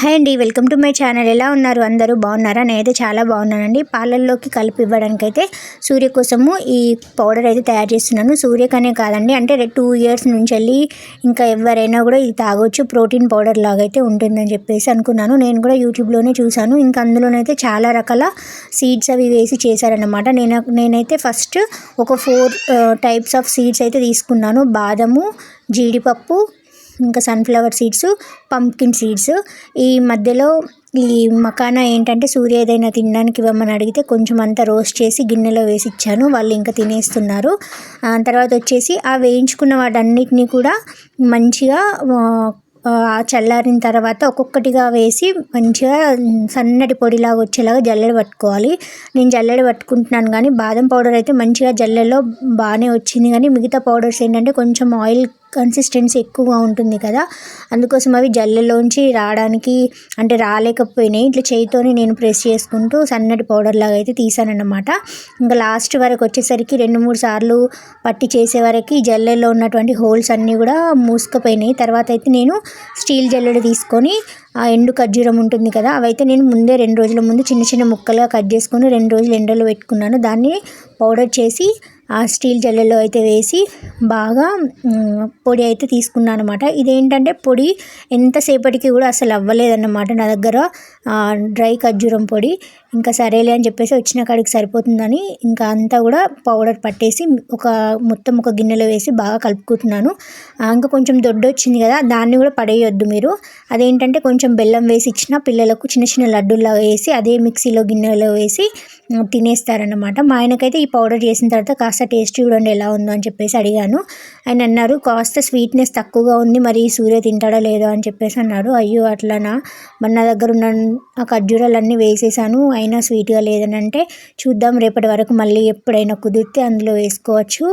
Hi అండి welcome to my channel. ఎలా ఉన్నారు అందరూ? బాగున్నారా? నేనైతే చాలా బాగున్నానండి. పాలల్లోకి కలిపి ఇవ్వడానికి అయితే సూర్య కోసము ఈ పౌడర్ అయితే తయారు చేస్తున్నాను. సూర్యకనే కాదండి అంటే టూ ఇయర్స్ నుంచి వెళ్ళి ఇంకా ఎవరైనా కూడా ఇది తాగొచ్చు. ప్రోటీన్ పౌడర్ లాగా అయితే ఉంటుందని చెప్పేసి అనుకున్నాను. నేను కూడా యూట్యూబ్లోనే చూశాను. ఇంకా అందులోనైతే చాలా రకాల సీడ్స్ అవి వేసి చేశారనమాట నేను నేనైతే ఫస్ట్ ఒక ఫోర్ టైప్స్ ఆఫ్ సీడ్స్ అయితే తీసుకున్నాను. బాదము జీడిపప్పు ఇంకా సన్ఫ్లవర్ సీడ్స్ పంప్కిన్ సీడ్స్ ఈ మధ్యలో ఈ మకానా ఏంటంటే సూర్య ఏదైనా తినడానికి ఇవ్వమని అడిగితే కొంచెం అంతా రోస్ట్ చేసి గిన్నెలో వేసి ఇచ్చాను. వాళ్ళు ఇంకా తినేస్తున్నారు. తర్వాత వచ్చేసి ఆ వేయించుకున్న వాటన్నిటిని కూడా మంచిగా చల్లారిన తర్వాత ఒక్కొక్కటిగా వేసి మంచిగా సన్నటి పొడిలాగా వచ్చేలాగా జల్లెడ పట్టుకోవాలి. నేను జల్లెడ పట్టుకుంటున్నాను కానీ బాదం పౌడర్ అయితే మంచిగా జల్లెలో బాగానే వచ్చింది. కానీ మిగతా పౌడర్స్ ఏంటంటే కొంచెం ఆయిల్ కన్సిస్టెన్సీ ఎక్కువగా ఉంటుంది కదా. అందుకోసం అవి జల్లెలోంచి రావడానికి అంటే రాలేకపోయినాయి. ఇట్లా చేయితోనే నేను ప్రెస్ చేసుకుంటూ సన్నటి పౌడర్ లాగా అయితే తీసానన్నమాట. ఇంకా లాస్ట్ వరకు వచ్చేసరికి రెండు మూడు సార్లు పట్టి చేసే వరకు జల్లెల్లో ఉన్నటువంటి హోల్స్ అన్నీ కూడా మూసుకుపోయినాయి. తర్వాత అయితే నేను స్టీల్ జల్లెడ తీసుకొని ఆ ఎండు ఖర్జూరం ఉంటుంది కదా అవైతే నేను ముందే రెండు రోజుల ముందు చిన్న చిన్న ముక్కలుగా కట్ చేసుకొని రెండు రోజులు ఎండలో పెట్టుకున్నాను. దాన్ని పౌడర్ చేసి ఆ స్టీల్ జల్లెలో అయితే వేసి బాగా పొడి అయితే తీసుకున్నాను అనమాట ఇదేంటంటే పొడి ఎంతసేపటికి కూడా అసలు అవ్వలేదన్నమాట నా దగ్గర. డ్రై ఖర్జూరం పొడి. ఇంకా సరేలే అని చెప్పేసి వచ్చిన కాడికి సరిపోతుందని ఇంకా అంతా కూడా పౌడర్ పట్టేసి ఒక మొత్తం ఒక గిన్నెలో వేసి బాగా కలుపుకుంటున్నాను. ఇంకా కొంచెం దొడ్డు వచ్చింది కదా దాన్ని కూడా పడేయొద్దు మీరు. అదేంటంటే కొంచెం బెల్లం వేసి ఇచ్చిన పిల్లలకు చిన్న చిన్న లడ్డూలాగా వేసి అదే మిక్సీలో గిన్నెలో వేసి తినేస్తారనమాట మా ఆయనకైతే ఈ పౌడర్ చేసిన తర్వాత కాస్త టేస్ట్ చూడండి ఎలా ఉందో అని చెప్పేసి అడిగాను. ఆయన అన్నారు కాస్త స్వీట్నెస్ తక్కువగా ఉంది మరి సూర్య తింటాడో లేదో అని చెప్పేసి అన్నాడు అయ్యో అట్లనా? మన దగ్గర ఉన్న ఆ ఖర్జూరాలన్నీ వేసేసాను. అయినా స్వీట్గా లేదని అంటే చూద్దాం రేపటి వరకు మళ్ళీ ఎప్పుడైనా కుదిరితే అందులో వేసుకోవచ్చు.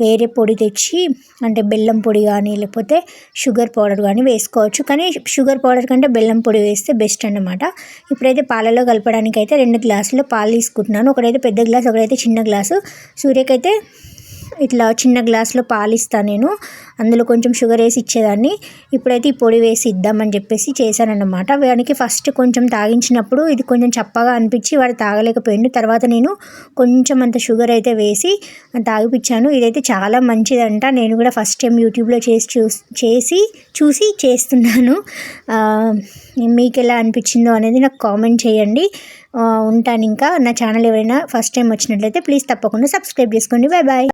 వేరే పొడి తెచ్చి అంటే బెల్లం పొడి కానీ లేకపోతే షుగర్ పౌడర్ కానీ వేసుకోవచ్చు. కానీ షుగర్ పౌడర్ కంటే బెల్లం పొడి వేస్తే బెస్ట్ అనమాట ఇప్పుడైతే పాలలో కలపడానికి అయితే రెండు గ్లాసులు పాలు తీసుకుంటున్నాను. ఒకటైతే పెద్ద గ్లాస్ ఒకటైతే చిన్న గ్లాసు. సూర్యకైతే ఇట్లా చిన్న గ్లాసులో పాలు ఇస్తాను నేను. అందులో కొంచెం షుగర్ వేసి ఇచ్చేదాన్ని. ఇప్పుడైతే ఈ పొడి వేసి ఇద్దామని చెప్పేసి చేశానన్నమాట. వాడికి ఫస్ట్ కొంచెం తాగించినప్పుడు ఇది కొంచెం చప్పగా అనిపించి వాడు తాగలేకపోయిండు. తర్వాత నేను కొంచెం అంత షుగర్ అయితే వేసి తాగిపించాను ఇదైతే చాలా మంచిదంట. నేను కూడా ఫస్ట్ టైం యూట్యూబ్లో చేసి చూ చేసి చూసి చేస్తున్నాను. మీకు ఎలా అనిపించిందో అనేది నాకు కామెంట్ చేయండి. ఉంటాను ఇంకా. నా ఛానల్ ఎవరైనా ఫస్ట్ టైం వచ్చినట్లయితే ప్లీజ్ తప్పకుండా సబ్స్క్రైబ్ చేసుకోండి. Bye bye